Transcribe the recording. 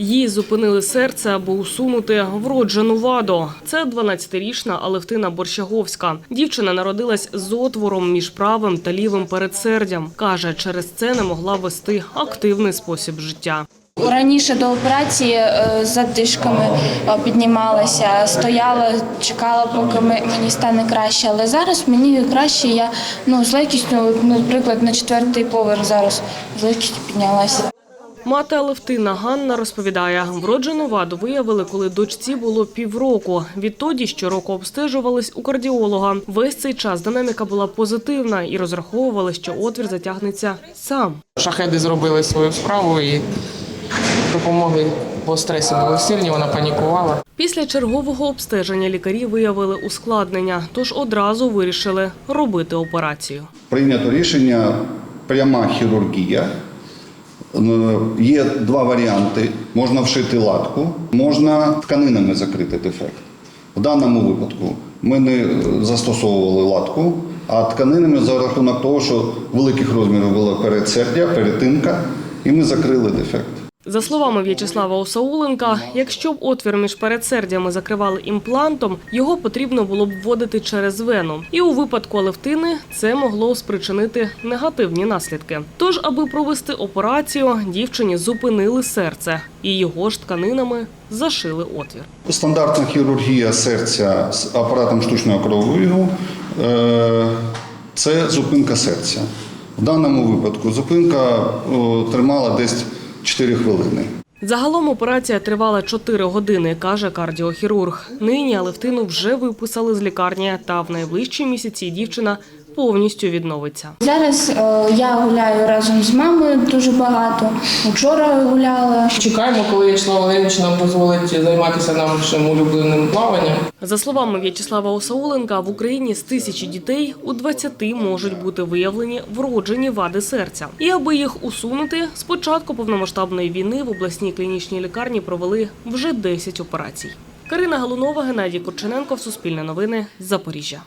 Їй зупинили серце, аби усунути вроджену ваду. Це 12-річна Алевтина Борщаговська. Дівчина народилась з отвором між правим та лівим передсердям. Каже, через це не могла вести активний спосіб життя. Раніше до операції е, з задишками е, піднімалася, стояла, чекала, поки мені стане краще. Але зараз мені краще. Я ну з легкістю, наприклад, на четвертий поверх зараз з легкістю піднялася. Мати Алевтина Ганна розповідає, вроджену ваду виявили, коли дочці було півроку. Відтоді щороку обстежувались у кардіолога. Весь цей час динаміка була позитивна і розраховували, що отвір затягнеться сам. Шахеди зробили свою справу і допомогли, бо стреси були сильні, вона панікувала. Pісля чергового обстеження лікарі виявили ускладнення, тож одразу вирішили робити операцію. Прийнято рішення пряма хірургія. Е, Є два варіанти: можна вшити латку, можна тканинами закрити дефект. В даному випадку ми не е, застосовували латку, а тканинами за рахунок того, що великих розмірів було передсердя, перетинка, і ми закрили дефект. За словами В'ячеслава Осауленка, якщо б отвір між передсердями закривали імплантом, його потрібно було б вводити через вену. І у випадку Алевтини це могло спричинити негативні наслідки. Тож, аби провести операцію, дівчині зупинили серце, і його ж тканинами зашили отвір. Стандартна хірургія серця з апаратом штучного кровообігу е, – це зупинка серця. В даному випадку зупинка тримала десь 4 хвилини. Загалом операція тривала 4 години, каже кардіохірург. Нині Алевтину вже виписали з лікарні, та в найближчі місяці дівчина повністю відновиться. Зараз е, я гуляю разом з мамою дуже багато. Вчора гуляла. Чекаємо, коли Вячеслав Валерійович нам дозволить займатися нашим улюбленим плаванням. За словами В'ячеслава Осауленка, в Україні з тисячі дітей у 20 можуть бути виявлені вроджені вади серця. І аби їх усунути, з початку повномасштабної війни в обласній клінічній лікарні провели вже 10 операцій. Карина Галунова, Геннадій Корчененко, Суспільне новини, Запоріжжя.